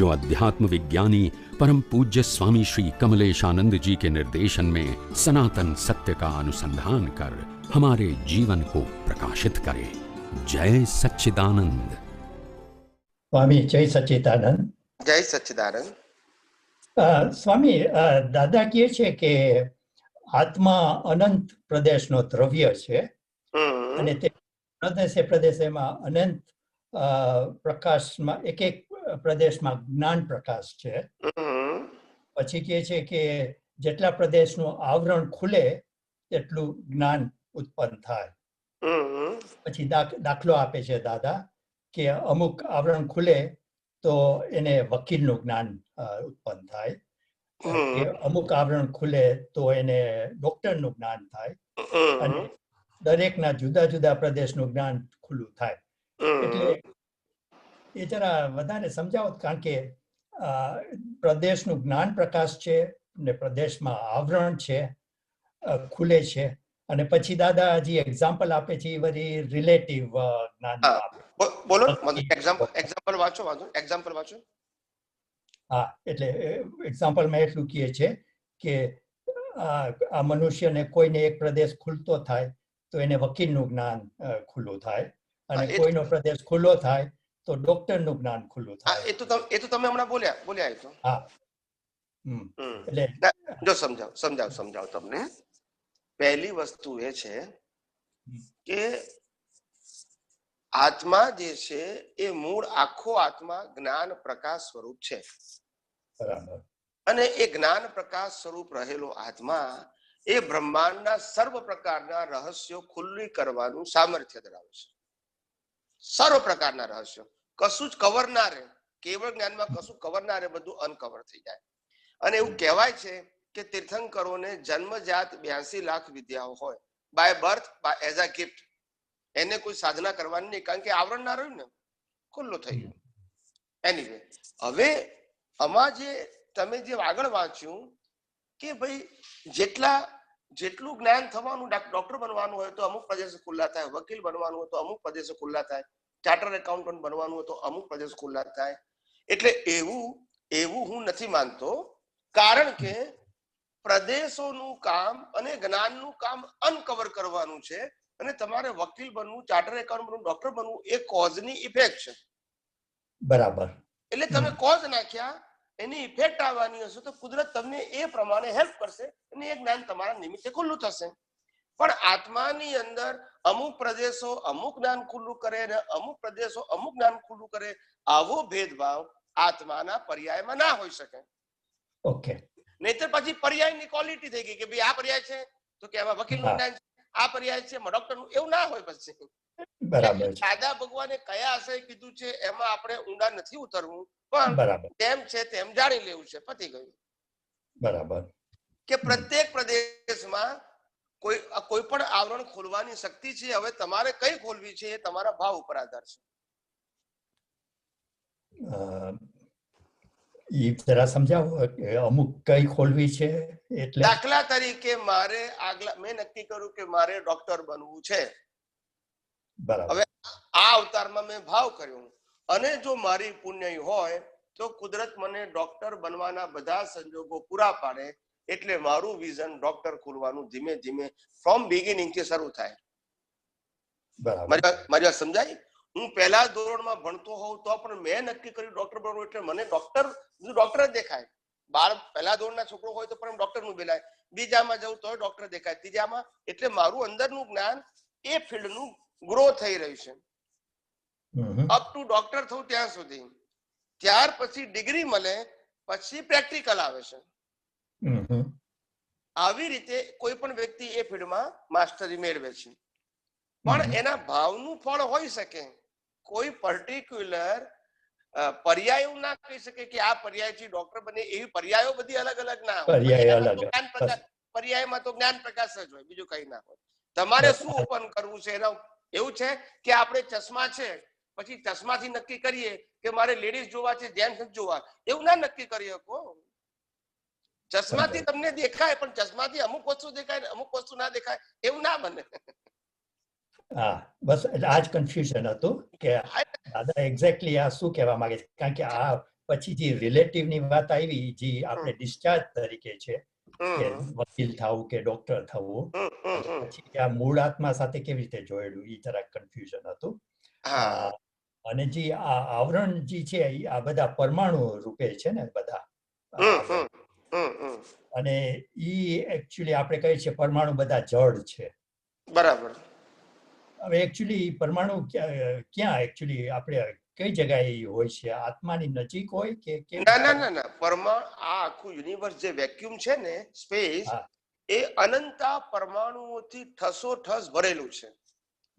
जो अध्यात्म विज्ञानी परम पूज्य स्वामी श्री कमलेशानंद जी के निर्देशन में सनातन सत्य का अनुसंधान कर हमारे जीवन को प्रकाशित करे जय सच्चिदानंद સ્વામી જય સચ્ચિદાનંદ જય સચ્ચિદાનંદ અ, સ્વામી અ, દાદા કહે છે કે આત્મા અનંત પ્રદેશનો દ્રવ્ય છે હમ. અને તે પ્રદેશે પ્રદેશેમાં અનંત અ, પ્રકાશમાં એક એક પ્રદેશમાં જ્ઞાન પ્રકાશ છે પછી કહે છે કે જેટલા પ્રદેશનું આવરણ ખુલે તેટલું જ્ઞાન ઉત્પન્ન થાય. પછી દાખલો આપે છે દાદા કે અમુક આવરણ ખુલે તો એને વકીલનું જ્ઞાન ઉત્પન્ન થાય. કે અમુક આવરણ ખુલે તો એને ડોક્ટરનું જ્ઞાન થાય. અને દરેકના જુદા જુદા પ્રદેશનું જ્ઞાન ખુલ્લું થાય. એટલે. એ જરા વધારે સમજાવો કારણ કે પ્રદેશનું જ્ઞાન પ્રકાશ છે ને પ્રદેશમાં આવરણ છે ખુલે છે. અને પછી દાદા હજી એક્ઝામ્પલ આપે છે એ વળી રિલેટિવ જ્ઞાન. બોલો એક્ઝામ્પલ એક્ઝામ્પલ વાંચો વાંચો એક્ઝામ્પલ વાંચો. હા એટલે એક્ઝામ્પલમાં એટલું કહે છે કે આ આ મનુષ્યને કોઈને એક પ્રદેશ ખુલતો થાય તો એને વકીલનું જ્ઞાન ખુલ્લું થાય. અને કોઈનો પ્રદેશ ખુલ્લો થાય તો ડોક્ટરનું જ્ઞાન ખુલ્લું થાય. એ તો એ તો તમે હમણાં બોલ્યા બોલ્યા એ તો. હા. એટલે જો સમજાવ સમજાવ સમજાવ તમને. પહેલી વસ્તુ એ છે કે આત્મા જે છે એ મૂળ આખો આત્મા જ્ઞાન પ્રકાશ સ્વરૂપ છે. બરાબર. અને એ જ્ઞાન પ્રકાશ સ્વરૂપ રહેલો આત્મા એ બ્રહ્માંડના સર્વ પ્રકારના રહસ્યો ખુલ્લી કરવાનું સામર્થ્ય ધરાવે છે. સર્વ પ્રકારના રહસ્યો. કશું જ કવર ના રહે. કેવળ જ્ઞાનમાં કશું કવર ના રહે, બધું અનકવર થઈ જાય. અને એવું કહેવાય છે કે તીર્થંકરોને જન્મજાત બ્યાસી લાખ વિદ્યાઓ હોય. By birth as a gift એને કોઈ સાધના કરવાની નહીં, કારણ કે આવરણ ના રહ્યું ને, ખુલ્લું થઈ ગયું. એનીવે હવે આમાં જે તમે જે આગળ વાંચ્યું કે ભાઈ જેટલા જેટલું જ્ઞાન થવાનું ડોક્ટર બનવાનું હોય તો અમુક પ્રદેશ ખુલ્લા થાય વકીલ બનવાનું હોય તો અમુક પ્રદેશ ખુલ્લા થાય ચાર્ટર એકાઉન્ટન્ટ બનવાનું હોય તો અમુક પ્રદેશ ખુલ્લા થાય. એટલે એવું એવું હું નથી માનતો કારણ કે પ્રદેશોનું કામ અને જ્ઞાનનું કામ અનકવર કરવાનું છે અને તમારે વકીલ બનવું ચાર્ટર એકાઉન્ટ બનવું ડોક્ટર બનવું એ કોઝની ઇફેક્ટ છે. બરાબર. એટલે તમે કોઝ નાખ્યા એની ઇફેક્ટ આવવાની હશે તો કુદરત તમને એ પ્રમાણે હેલ્પ કરશે અને એ જ્ઞાન તમારા નિમિત્તે ખુલ્લું થશે. પણ આત્માની અંદર અમુક પ્રદેશો અમુક જ્ઞાન ખુલ્લું કરે અને અમુક પ્રદેશો અમુક જ્ઞાન ખુલ્લું કરે આવો ભેદભાવ આત્માના પર્યાયમાં ના હોઈ શકે. ઓકે નહીતર પછી પર્યાયની ક્વોલિટી થઈ ગઈ કે ભાઈ આ પર્યાય છે? તો કે એમાં વકીલનું. જ્ઞાન છે? આ પર્યાય છે ડોક્ટર એવું ના હોય પછી. બરાબર દાદા ભગવાને કયા આશય કીધું છે એમાં આપણે ઊંડા નથી ઉતરવું પણ તેમ છે તેમ જાણી લેવું છે પતી ગયું. બરાબર. કે પ્રત્યેક પ્રદેશમાં કોઈ કોઈ પણ આવરણ ખોલવાની શક્તિ છે હવે તમારે કઈ ખોલવી છે એ તમારા ભાવ ઉપર આધાર છે. એ જરા સમજાવો અમુક કઈ ખોલવી છે? એટલે દાખલા તરીકે મારે આગલા મેં નક્કી કર્યું કે મારે ડોક્ટર બનવું છે. બરાબર. હવે આ અવતારમાં મેં ભાવ કર્યો. અને જો મારી પુણ્ય હોય તો કુદરત મને ડોક્ટર બનવાના બધા સંજોગો પૂરા પાડે એટલે મારું વિઝન ડોક્ટર ખોલવાનું ધીમે ધીમે ફ્રોમ બિગિનિંગથી શરૂ થાય. મારી વાત સમજાય હું પહેલા ધોરણમાં ભણતો હોઉં તો પણ મેં નક્કી કર્યું ડોક્ટર બનવું એટલે મને ડોક્ટર ડોક્ટર જ દેખાય. બાર પહેલા ધોરણના છોકરો હોય તો પણ ડોક્ટરનું બેલાય. બીજામાં જવું તો ડોક્ટર દેખાય. ત્રીજામાં એટલે મારું અંદરનું જ્ઞાન એ ફિલ્ડનું ગ્રો થઈ રહ્યું છે. અપ ટુ ડોક્ટર થવું ત્યાં સુધી. ત્યાર પછી ડિગ્રી મળે પછી પ્રેક્ટિકલ આવે છે. આવી રીતે કોઈ પણ વ્યક્તિ એ ફિલ્ડમાં માસ્ટરી મેળવે છે. પણ. એના ભાવનું ફળ હોઈ શકે. કોઈ પર્ટિક્યુલર પર્યાય એવું ના કહી શકે કે આ પર્યાયથી ડોક્ટર બને એવી પર્યાયો બધી અલગ અલગ ના હોય. પર્યાય જ્ઞાન પ્રકાશ- પર્યાયમાં તો જ્ઞાન પ્રકાશ જ હોય બીજું કઈ ના હોય. તમારે શું ઓપન કરવું છે? એના એવું છે કે આપણે ચશ્મા છે પછી ચશ્માથી નક્કી કરીએ કે મારે લેડીઝ જોવા છે જેન્ટ્સ જોવા. એવું ના નક્કી કરી શકો ચશ્માથી તમને દેખાય પણ ચશ્માથી અમુક વસ્તુ દેખાય અમુક વસ્તુ ના દેખાય એવું ના બને. હા બસ આ જ કન્ફ્યુઝન હતું કે દાદા એક્ઝેક્ટલી આ શું કહેવા માંગે છે? કારણ કે આ પછી જે રિલેટિવની વાત આવી જે આપણે ડિસ્ચાર્જ તરીકે છે કે વકીલ થવું કે ડોક્ટર થવું. પછી આ મૂળ આત્મા સાથે કેવી રીતે જોયેલું? એ જરાક કન્ફ્યુઝન હતું. અને જે આ આવરણ જે છે આ બધા પરમાણુ રૂપે છે ને બધા. અને ઈ એકચ્યુઅલી આપણે કહીએ છીએ પરમાણુ બધા જડ છે. બરાબર. હવે એકચ્યુઅલી પરમાણુ ક્યાં એકચ્યુઅલી આપણે કઈ જગ્યાએ હોય છે? આત્માની નજીક હોય કે ના ના ના ના. પરમાણુ આ આખું યુનિવર્સ જે વેક્યુમ છે ને સ્પેસ એ અનંતા પરમાણુઓથી ઠસો ઠસ ભરેલું છે.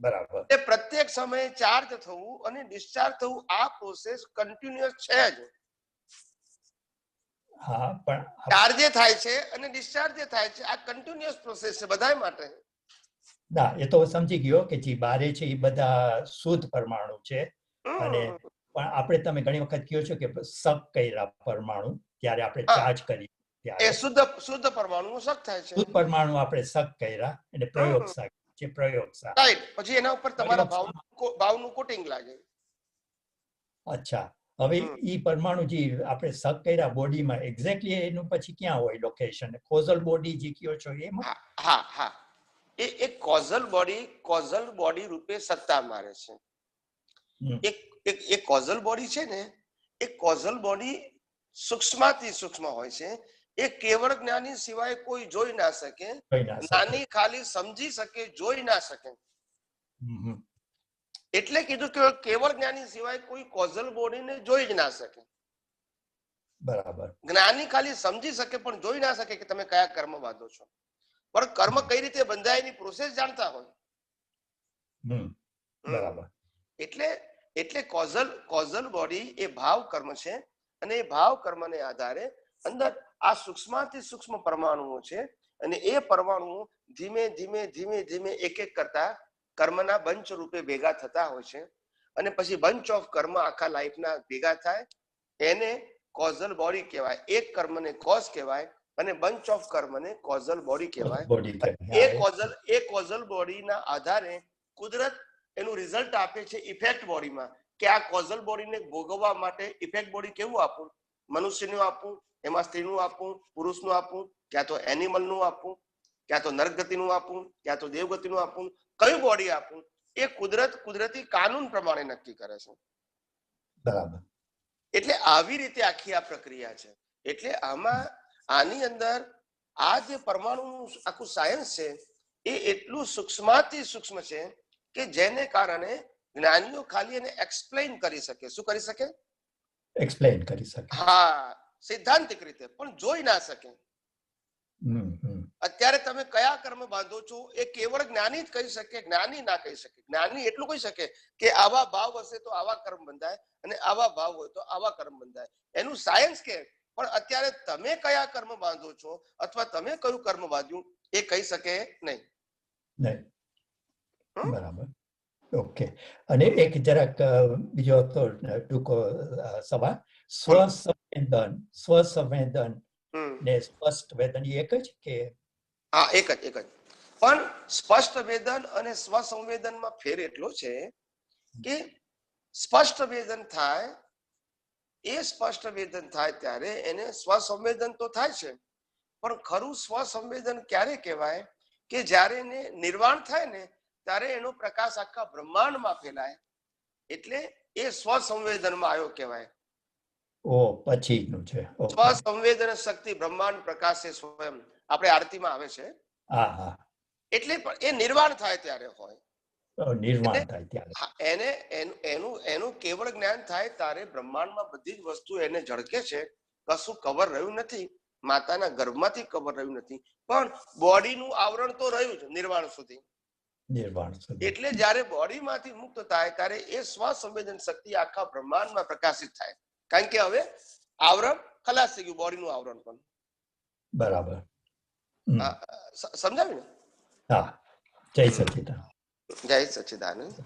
બરાબર. એ પ્રત્યેક સમયે ચાર્જ થવું અને ડિસ્ચાર્જ થવું આ પ્રોસેસ કન્ટિન્યુઅસ છે જ. હા પણ ચાર્જે થાય છે અને ડિસ્ચાર્જે થાય છે. આ કન્ટિન્યુઅસ પ્રોસેસ છે બધા માટે. ના એ તો સમજી ગયો કે જે બારે છે એ બધા શુદ્ધ પરમાણુ છે. અને પણ આપણે તમે ઘણી વખત કહો છો કે સબ કર્યા પરમાણુ ત્યારે આપણે. ચાર્જ કરીએ એ શુદ્ધ શુદ્ધ પરમાણુ શક થાય છે. શુદ્ધ પરમાણુ આપણે સક કર્યા એટલે પ્રયોગશા છે પ્રયોગશા રાઈટ. પછી એના ઉપર તમારા ભાવ. ભાવનું કોટિંગ લાગે. અચ્છા. હવે. ઈ પરમાણુ જે આપણે સક કર્યા બોડીમાં એક્ઝેક્ટલી એનું પછી ક્યાં હોય લોકેશન કોઝલ બોડી જે કયો છો એમાં હા હા. એ એક કોઝલ બોડી કોઝલ બોડી રૂપે સત્તા મારે છે. એક એક એક કોઝલ બોડી છે ને એ કોઝલ બોડી સૂક્ષ્મથી સૂક્ષ્મ હોય છે. એ કેવળ જ્ઞાની સિવાય કોઈ જોઈ ના શકે જોઈ ના શકે. જ્ઞાની ખાલી સમજી શકે જોઈ ના શકે. એટલે કીધું કે કેવળ જ્ઞાની સિવાય કોઈ કોઝલ બોડીને જોઈ જ ના શકે. બરાબર. જ્ઞાની ખાલી સમજી શકે પણ જોઈ ના શકે કે તમે કયા કર્મ બાંધો છો. પણ કર્મ કઈ રીતે બંધાય એની પ્રોસેસ જાણતા હોય. બરાબર. એટલે એટલે કોઝલ કોઝલ બોડી એ ભાવ કર્મ છે અને એ ભાવ કર્મને આધારે અંદર આ સૂક્ષ્મથી સૂક્ષ્મ પરમાણુઓ છે અને એ પરમાણુઓ ધીમે ધીમે ધીમે ધીમે એક એક કરતા કર્મના બંચ રૂપે ભેગા થતા હોય છે અને પછી બંચ ઓફ કર્મ આખા લાઈફના ભેગા થાય. એને કોઝલ બોડી કહેવાય. એક કર્મને કોઝ કહેવાય. અને બંચ ઓફ કર્મને કોઝલ બોડી કહેવાય. એ કોઝલ એ કોઝલ બોડીના આધારે કુદરત એનું રિઝલ્ટ આપે છે ઇફેક્ટ બોડીમાં કે આ કોઝલ બોડીને ભોગવવા માટે ઇફેક્ટ બોડી કેવું આપવું? મનુષ્યનું આપવું એમાં સ્ત્રીનું આપવું પુરુષનું આપવું ક્યાં તો એનિમલનું આપવું ક્યાં તો નરગતિનું આપવું ક્યાં તો દેવગતિનું આપવું કયું બોડી આપવું? એ કુદરત કુદરતી કાનૂન પ્રમાણે નક્કી કરે છે. બરાબર. એટલે આવી રીતે આખી આ પ્રક્રિયા છે. એટલે આમાં આની અંદર આ જે પરમાણુનું આખું સાયન્સ છે એ એટલું સૂક્ષ્માતિ સૂક્ષ્મ છે કે જેને કારણે જ્ઞાનીઓ ખાલી એને એક્સપ્લેન કરી શકે. શું કરી શકે? એક્સપ્લેન કરી શકે. હા સિદ્ધાંતિક રીતે પણ જોઈ ના શકે. અત્યારે તમે કયા કર્મ બાંધો છો એ કેવળ જ્ઞાની જ કહી શકે જ્ઞાની ના કહી શકે. જ્ઞાની એટલું કહી શકે કે આવા ભાવ હશે તો આવા કર્મ બંધાય અને આવા ભાવ હોય તો આવા કર્મ બંધાય. એનું સાયન્સ કે પણ અત્યારે તમે કયા કર્મ બાંધો છો અથવા તમે કયું કર્મ બાંધ્યું એ કહી શકે નહીં. નહીં. બરાબર. ઓકે. અને એક જરાક બીજો હતો ટૂંકો સવાલ. સ્વસંવેદન સ્વસંવેદન ને સ્પષ્ટ વેદન એ એક જ કે? હા એક જ એક જ. પણ સ્પષ્ટ વેદન અને સ્વસંવેદનમાં ફેર એટલો છે કે સ્પષ્ટ વેદન થાય એ સ્પષ્ટ વેદન થાય ત્યારે એને સ્વસંવેદન તો થાય છે. પણ ખરું સ્વસંવેદન ક્યારે કહેવાય? કે જ્યારે એને નિર્વાણ થાય ને ત્યારે એનો પ્રકાશ આખા બ્રહ્માંડમાં ફેલાય. એટલે એ સ્વસંવેદનમાં આવ્યો કહેવાય. ઓ પછીનું છે. સ્વસંવેદન શક્તિ બ્રહ્માંડ પ્રકાશે સ્વયં. આપણે આરતીમાં આવે છે. એટલે એ નિર્વાણ થાય ત્યારે હોય. નિર્માણ થાય ત્યારે. એને એનું એનું કેવળ જ્ઞાન થાય ત્યારે બ્રહ્માંડમાં બધી જ વસ્તુ એને ઝળકે છે. કશું કવર રહ્યું નથી. માતાના ગર્ભમાંથી કવર રહ્યું નથી. પણ બોડીનું આવરણ તો રહ્યું જ નિર્વાણ સુધી. નિર્વાણ સુધી. એટલે જ્યારે બોડીમાંથી મુક્ત થાય ત્યારે એ સ્વસંવેદન શક્તિ આખા બ્રહ્માંડમાં પ્રકાશિત થાય. કારણ કે હવે આવરણ ખલાસ થઈ ગયું બોડીનું આવરણ પણ. બરાબર. સમજાવ્યું ને? હા. જય સચિદાન जय सच्चिदानंद